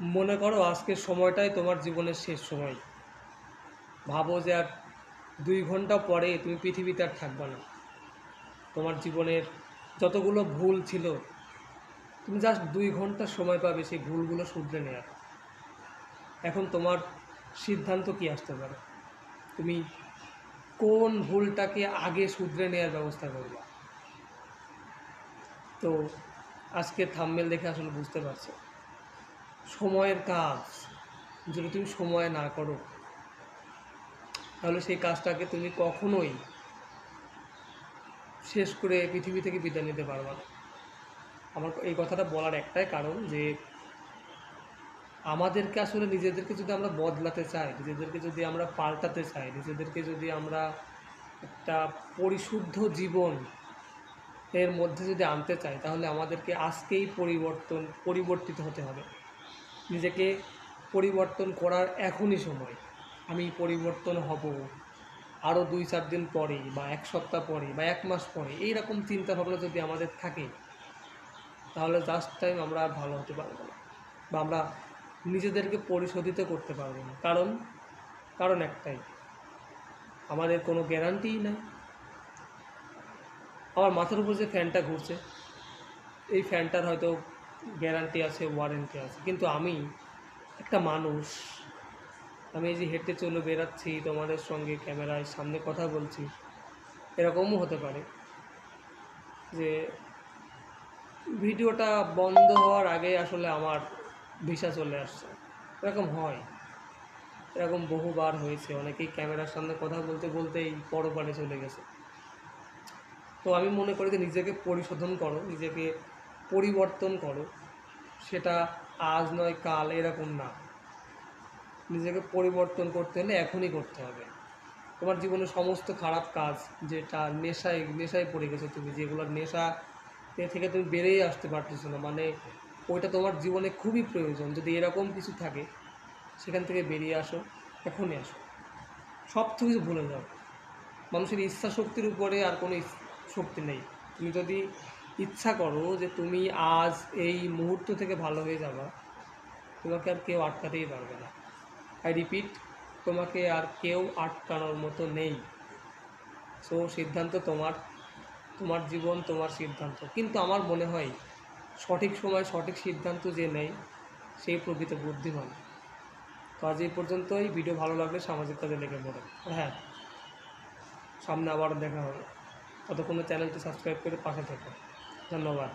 মনে করো আজকের সময়টাই তোমার জীবনের শেষ সময়। ভাবো যে আর দুই ঘণ্টা পরে তুমি পৃথিবীতে আর থাকবে না। তোমার জীবনের যতগুলো ভুল ছিল, তুমি জাস্ট দুই ঘণ্টা সময় পাবে সেই ভুলগুলো শুধরে নেওয়ার এখন তোমার সিদ্ধান্ত কি আসতে পারে? তুমি কোন ভুলটাকে আগে শুধরে নেওয়ার ব্যবস্থা করবে? তো আজকে থাম্মেল দেখে আসলে বুঝতে পারছ। সময়ের কাজ। যদি তুমি সময় না করো। তাহলে সেই কাজটাকে তুমি কখনোই শেষ করে পৃথিবী থেকে বিদায় নিতে পারবে না। আমার এই কথাটা বলার একটাই কারণ যে, আমাদেরকে আসলে নিজেদেরকে যদি আমরা বদলাতে চাই, নিজেদেরকে যদি আমরা পাল্টাতে চাই, নিজেদেরকে যদি আমরা একটা পরিশুদ্ধ জীবন এর মধ্যে যদি আনতে চাই, তাহলে আমাদেরকে আজকেই পরিবর্তন, পরিবর্তিত হতে হবে। নিজেকে পরিবর্তন করার এখনই সময়। আমি পরিবর্তন হব আরও দুই চার দিন পরে বা এক সপ্তাহ পরে বা এক মাস পরে। এইরকম চিন্তা ভাবনা যদি আমাদের থাকে, তাহলে জাস্ট টাইম আমরা ভালো হতে পারব না বা আমরা নিজেদেরকে পরিশোধিত করতে পারব না। কারণ কারণ একটাই, আমাদের কোনো গ্যারান্টিই নাই। আমার মাথার উপর যে ফ্যানটা ঘুরছে, এই ফ্যানটার হয়তো গ্যারান্টি আছে, ওয়ারেন্টি আছে। কিন্তু আমি একটা মানুষ, আমি এই যে হেঁটে চলে বেরাচ্ছি তোমাদের সঙ্গে ক্যামেরায় সামনে কথা বলছি, এরকমও হতে পারে যে ভিডিওটা বন্ধ হওয়ার আগে আসলে আমার ভিসা চলে আসছে। এরকম হয়। এরকম বহুবার হয়েছে। অনেকেই ক্যামেরার সামনে কথা বলতে বলতেই পরপারে চলে গেছে। তো আমি মনে করি যে নিজেকে পরিশোধন করো, নিজেকে পরিবর্তন করো। সেটা আজ নয়, কাল এরকম না। নিজেকে পরিবর্তন করতে হলে এখনই করতে হবে। তোমার জীবনে সমস্ত খারাপ কাজ যেটা নেশায় নেশায় পড়ে গেছো তুমি যেগুলোর নেশা থেকে তুমি বেড়েই আসতে পারতেছো না মানে ওইটা তোমার জীবনে খুবই প্রয়োজন। যদি এরকম কিছু থাকে, সেখান থেকে বেরিয়ে আসো, এখনই আসো। সব কিছু ভুলে যাও। মানুষের ইচ্ছা শক্তির উপরে আর কোনো শক্তি নেই। তুমি যদি ইচ্ছা করো যে তুমি আজ এই মুহূর্ত থেকে ভালো হয়ে যাবা। তোমাকে আর কেউ আটকাতেই পারবে না। আই রিপিট তোমাকে আর কেউ আটকানোর মতো নেই। সো সিদ্ধান্ত তোমার। তোমার জীবন, তোমার সিদ্ধান্ত। কিন্তু আমার মনে হয়, সঠিক সময় সঠিক সিদ্ধান্ত যে নেয় সেই প্রকৃত বুদ্ধিমান। তো আজ এই পর্যন্ত পর্যন্তই। ভিডিও ভালো লাগলে সামাজিক কাজে লেগে পড়ে। হ্যাঁ সামনে আবার দেখা হবে। ততক্ষণে চ্যানেলটি সাবস্ক্রাইব করে পাশে থেকো। ধন্যবাদ